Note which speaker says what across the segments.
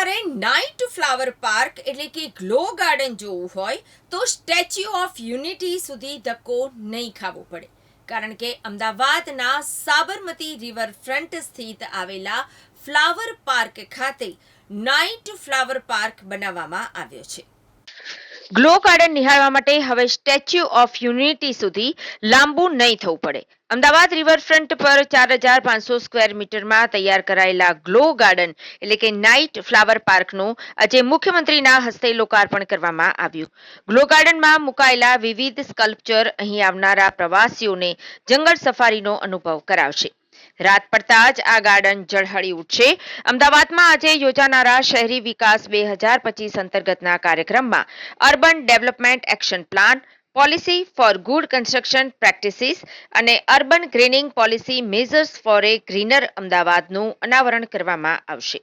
Speaker 1: તમારે night flower park એટલે કે ગ્લો ગાર્ડન જોવું હોય, તો સ્ટેચ્યુ ઓફ યુનિટી સુધી ધક્કો નહીં ખાવો પડે. કારણ કે અમદાવાદના સાબરમતી રિવરફ્રન્ટ સ્થિત આવેલા ફ્લાવર પાર્ક ખાતે નાઇટ ફ્લાવર પાર્ક બનાવવામાં આવ્યો છે.
Speaker 2: ગ્લો ગાર્ડન નિહાળવા માટે હવે સ્ટેચ્યુ ઓફ યુનિટી સુધી લાંબુ નહીં થવું પડે. અમદાવાદ રિવરફ્રન્ટ પર ચાર હજાર પાંચસો સ્ક્વેર મીટરમાં તૈયાર કરાયેલા ગ્લો ગાર્ડન, એટલે કે નાઇટ ફ્લાવર પાર્કનું, આજે મુખ્યમંત્રીના હસ્તે લોકાર્પણ કરવામાં આવ્યું. ગ્લો ગાર્ડનમાં મુકાયેલા વિવિધ સ્કલ્પચર અહીં આવનારા પ્રવાસીઓને જંગલ સફારીનો અનુભવ કરાવશે. રાત પડતા જ આ ગાર્ડન ઝળહળી ઉઠશે. અમદાવાદમાં આજે યોજાનારા શહેરી વિકાસ બે હજાર પચીસ અંતર્ગતના કાર્યક્રમમાં urban development action plan, policy for good construction practices અને urban greening policy measures for a greener અમદાવાદનું અનાવરણ કરવામાં આવશે.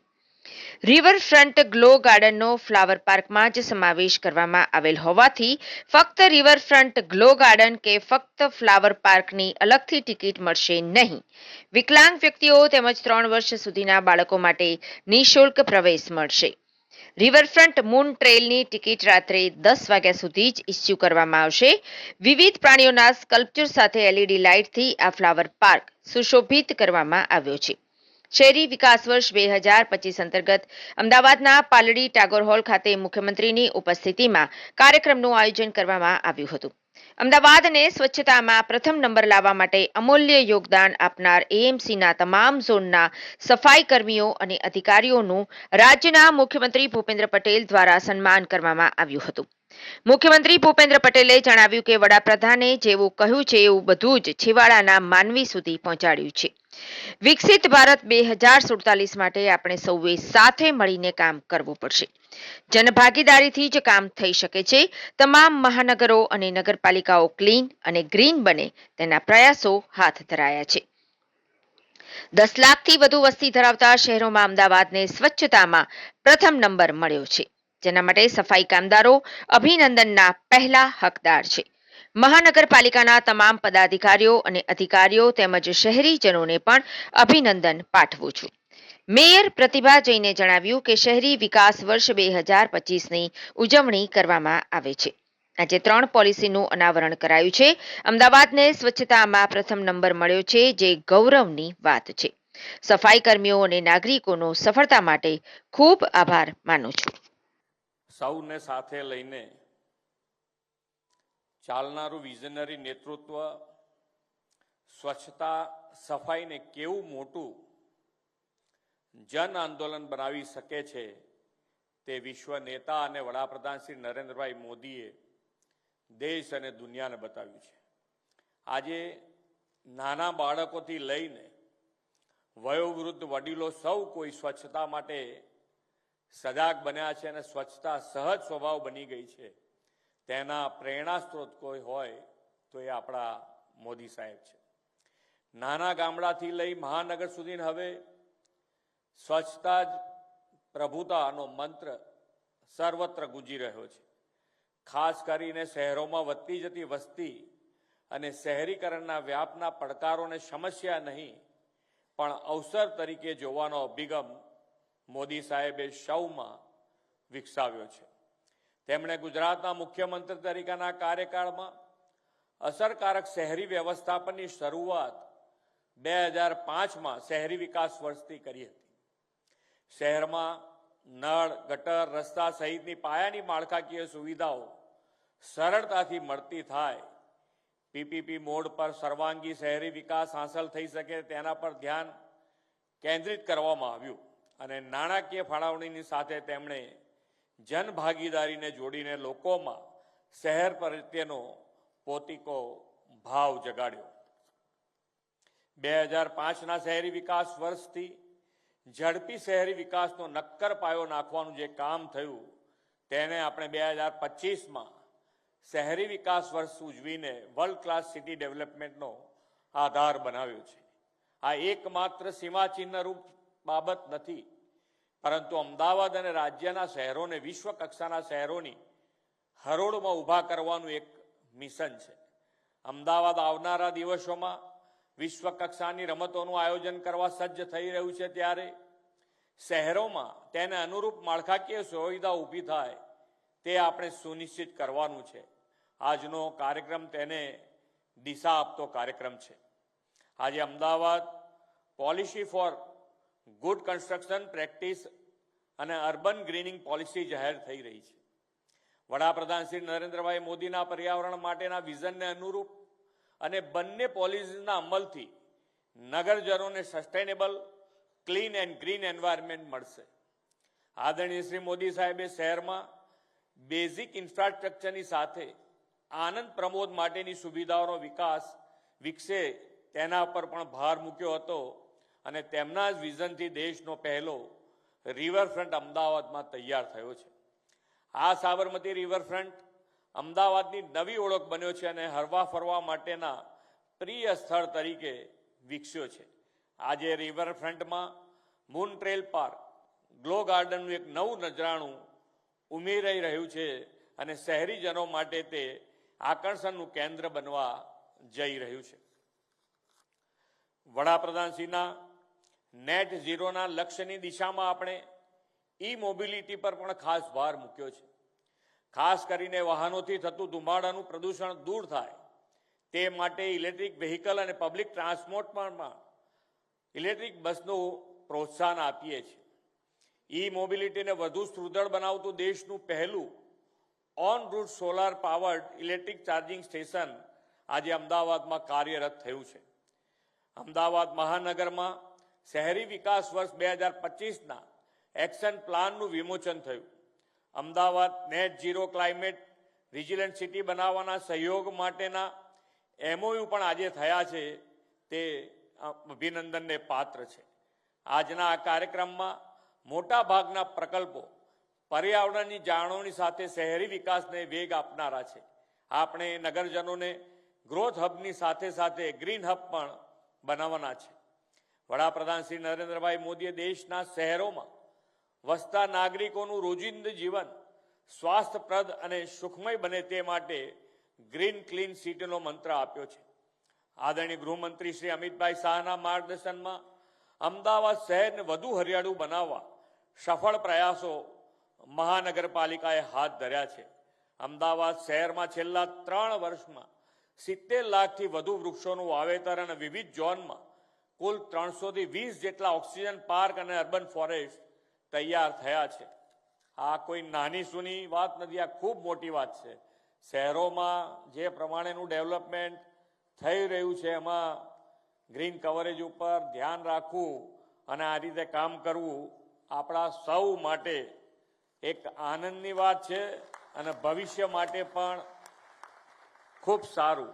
Speaker 2: રિવરફ્રન્ટ ગ્લો ગાર્ડનનો ફ્લાવર પાર્કમાં જ સમાવેશ કરવામાં આવેલ હોવાથી ફક્ત રિવરફ્રન્ટ ગ્લો ગાર્ડન કે ફક્ત ફ્લાવર પાર્કની અલગથી ટિકિટ મળશે નહીં. વિકલાંગ વ્યક્તિઓ તેમજ ત્રણ વર્ષ સુધીના બાળકો માટે નિઃશુલ્ક પ્રવેશ મળશે. રિવરફ્રન્ટ મૂન ટ્રેલની ટિકિટ રાત્રે દસ વાગ્યા સુધી જ ઇસ્યુ કરવામાં આવશે. વિવિધ પ્રાણીઓના સ્કલ્પચર સાથે એલઈડી લાઇટથી આ ફ્લાવર પાર્ક સુશોભિત કરવામાં આવ્યો છે. શહેરી વિકાસ વર્ષ બે હજાર પચીસ અંતર્ગત અમદાવાદના પાલડી ટાગોર હોલ ખાતે મુખ્યમંત્રીની ઉપસ્થિતિમાં કાર્યક્રમનું આયોજન કરવામાં આવ્યું હતું. અમદાવાદને સ્વચ્છતામાં પ્રથમ નંબર લાવવા માટે અમૂલ્ય યોગદાન આપનાર એએમસીના તમામ ઝોનના સફાઈ કર્મીઓ અને અધિકારીઓનું રાજ્યના મુખ્યમંત્રી ભૂપેન્દ્ર પટેલ દ્વારા સન્માન કરવામાં આવ્યું હતું. મુખ્યમંત્રી ભૂપેન્દ્ર પટેલે જણાવ્યું કે વડાપ્રધાને જેવું કહ્યું છે, એવું બધું જ છેવાડાના માનવી સુધી પહોંચાડ્યું છે. વિકસિત ભારત બે હજાર સુડતાલીસ માટે આપણે સૌએ સાથે મળીને કામ કરવું પડશે. જનભાગીદારીથી જ કામ થઈ શકે છે. તમામ મહાનગરો અને નગરપાલિકાઓ ક્લીન અને ગ્રીન બને તેના પ્રયાસો હાથ ધરાયા છે. દસ લાખથી વધુ વસ્તી ધરાવતા શહેરોમાં અમદાવાદને સ્વચ્છતામાં પ્રથમ નંબર મળ્યો છે. જેના માટે સફાઈ કામદારો અભિનંદનના પહેલા હકદાર છે. મહાનગરપાલિકાના તમામ પદાધિકારીઓ અને અધિકારીઓ તેમજ શહેરીજનોને પણ અભિનંદન પાઠવું છું. મેયર પ્રતિભા જૈને જણાવ્યું કે શહેરી વિકાસ વર્ષ બે હજાર પચીસની ઉજવણી કરવામાં આવે છે. આજે ત્રણ પોલિસીનું અનાવરણ કરાયું છે. અમદાવાદને સ્વચ્છતામાં પ્રથમ નંબર મળ્યો છે, જે ગૌરવની વાત છે. સફાઈ કર્મીઓ અને નાગરિકોનો સફળતા માટે ખૂબ આભાર માનું છું.
Speaker 3: સૌને સાથે લઈને ચાલનારું વિઝનરી નેતૃત્વ, સ્વચ્છતા, સફાઈને કેવું મોટું જન આંદોલન બનાવી શકે છે તે વિશ્વ નેતા અને વડાપ્રધાન શ્રી નરેન્દ્રભાઈ મોદીએ દેશ અને દુનિયાને બતાવ્યું છે. આજે નાના બાળકોથી લઈને વયોવૃદ્ધ વડીલો સૌ કોઈ સ્વચ્છતા માટે સજાગ બન્યા છે અને સ્વચ્છતા સહજ સ્વભાવ બની ગઈ છે. તેના પ્રેરણા સ્ત્રોત કોઈ હોય તો એ આપણા મોદી સાહેબ છે. નાના ગામડાથી લઈ મહાનગર સુધી હવે સ્વચ્છતા જ પ્રભુતાનો મંત્ર સર્વત્ર ગુંજી રહ્યો છે. ખાસ કરીને શહેરોમાં વધતી જતી વસ્તી અને શહેરીકરણના વ્યાપના પડકારોને સમસ્યા નહીં, પણ અવસર તરીકે જોવાનો અભિગમ મોદી સાહેબે સૌમાં વિકસાવ્યો છે. તેમણે ગુજરાતના મુખ્યમંત્રી તરીકેના કાર્યકાળમાં અસરકારક શહેરી વ્યવસ્થાપનની શરૂઆત બે હજાર પાંચમાં શહેરી વિકાસ વર્ષથી કરી હતી. શહેરમાં નળ, ગટર, રસ્તા સહિતની પાયાની માળખાકીય સુવિધાઓ સરળતાથી મળતી થાય. પીપીપી મોડ પર સર્વાંગી શહેરી વિકાસ હાંસલ થઈ શકે તેના પર ધ્યાન કેન્દ્રિત કરવામાં આવ્યું. અને નાણાકીય ફાળવણીની સાથે તેમણે જનભાગીદારીને જોડીને લોકોમાં શહેર પ્રત્યેનો પોતિકો ભાવ જગાડ્યો. બે હજાર પાંચના શહેરી વિકાસ વર્ષથી ઝડપી શહેરી વિકાસનો નક્કર પાયો નાખવાનું જે કામ થયું, તેને આપણે બે હજાર પચીસમાં શહેરી વિકાસ વર્ષ ઉજવીને વર્લ્ડ ક્લાસ સિટી ડેવલપમેન્ટનો આધાર બનાવ્યો છે. આ એકમાત્ર સીમાચિહ્ન રૂપ બાબત નથી. પરંતુ અમદાવાદ અને રાજ્યના શહેરોને વિશ્વ કક્ષાના શહેરોની હરોળમાં ઊભા કરવાનું એક મિશન છે. અમદાવાદ આવનારા દિવસોમાં વિશ્વ કક્ષાની રમતોનું આયોજન કરવા સજ્જ થઈ રહ્યું છે ત્યારે શહેરોમાં તેને અનુરૂપ માળખાકીય સુવિધા ઊભી થાય તે આપણે સુનિશ્ચિત કરવાનું છે. આજનો કાર્યક્રમ તેને દિશા આપતો કાર્યક્રમ છે. આજે Ahmedabad policy for good construction practice અને અર્બન ગ્રીનિંગ પોલિસી જાહેર થઈ રહી છે. વડાપ્રધાન શ્રી નરેન્દ્રભાઈ મોદીના પર્યાવરણ માટેના વિઝનને અનુરૂપ અને બંને પોલિસીના અમલથી નગરજનોને sustainable, clean and green environment મળશે. આદરણીય શ્રી મોદી સાહેબે શહેરમાં બેઝિક ઇન્ફ્રાસ્ટ્રક્ચરની સાથે આનંદ પ્રમોદ માટેની સુવિધાઓનો વિકાસ વિકસે તેના પર પણ ભાર મૂક્યો હતો. અને તેમના જ વિઝનથી દેશનો પહેલો રિવરફ્રન્ટ અમદાવાદમાં તૈયાર થયો છે. આ સાબરમતી રિવરફ્રન્ટ અમદાવાદની નવી ઓળખ બન્યો છે અને હરવા ફરવા માટેના પ્રિય સ્થળ તરીકે વિકસ્યો છે. આજે રિવરફ્રન્ટમાં મૂન ટ્રેલ પાર્ક, ગ્લો ગાર્ડનનું એક નવું નજરાણું ઉમેરાઈ રહ્યું છે અને શહેરીજનો માટે તે આકર્ષણનું કેન્દ્ર બનવા જઈ રહ્યું છે. વડાપ્રધાનશ્રીના નેટ ઝીરોના લક્ષ્યની દિશામાં આપણે ઈ મોબિલિટી પર પણ ખાસ ભાર મૂક્યો છે. ખાસ કરીને વાહનોથી થતું ધુમાડાનું પ્રદૂષણ દૂર થાય તે માટે ઇલેક્ટ્રિક વ્હીકલ અને પબ્લિક ટ્રાન્સપોર્ટમાં ઇલેક્ટ્રિક બસનું પ્રોત્સાહન આપીએ છીએ. ઈ મોબિલિટીને વધુ સુદૃઢ બનાવતું દેશનું પહેલું on route solar powered electric charging station આજે અમદાવાદમાં કાર્યરત થયું છે. અમદાવાદ મહાનગરમાં શહેરી વિકાસ વર્ષ બે હજાર પચીસના એક્શન પ્લાનનું વિમોચન થયું. Ahmedabad net zero climate resilient city બનાવવાના સહયોગ માટેના એમઓયુ પણ આજે થયા છે તે અભિનંદનને પાત્ર છે. આજના આ કાર્યક્રમમાં મોટા ભાગના પ્રકલ્પો પર્યાવરણની જાળવણી સાથે શહેરી વિકાસને વેગ આપનારા છે. આપણે નગરજનોને ગ્રોથ હબની સાથે સાથે ગ્રીન હબ પણ બનાવવાના છે. વડાપ્રધાન શ્રી નરેન્દ્રભાઈ મોદીએ દેશના શહેરોમાં વસતા નાગરિકોનું રોજિંદુ જીવન સ્વાસ્થ્યપ્રદ અને સુખમય બને તે માટે ગ્રીન ક્લીન સિટીનો મંત્ર આપ્યો છે. આદરણીય ગૃહમંત્રી શ્રી અમિતભાઈ શાહના માર્ગદર્શનમાં અમદાવાદ શહેરને વધુ હરિયાળું બનાવવા સફળ પ્રયાસો મહાનગરપાલિકાએ હાથ ધર્યા છે. અમદાવાદ શહેરમાં છેલ્લા ત્રણ વર્ષમાં સિત્તેર લાખથી વધુ વૃક્ષોનું વાવેતર અને વિવિધ ઝોનમાં કુલ ત્રણસોથી વીસ જેટલા ઓક્સિજન પાર્ક અને અર્બન ફોરેસ્ટ તૈયાર થયા છે. આ કોઈ નાની સૂની વાત નથી, આ ખૂબ મોટી વાત છે. શહેરોમાં જે પ્રમાણેનું ડેવલપમેન્ટ થઈ રહ્યું છે, એમાં ગ્રીન કવરેજ ઉપર ધ્યાન રાખવું અને આ રીતે કામ કરવું આપણા સૌ માટે એક આનંદની વાત છે અને ભવિષ્ય માટે પણ ખૂબ સારું.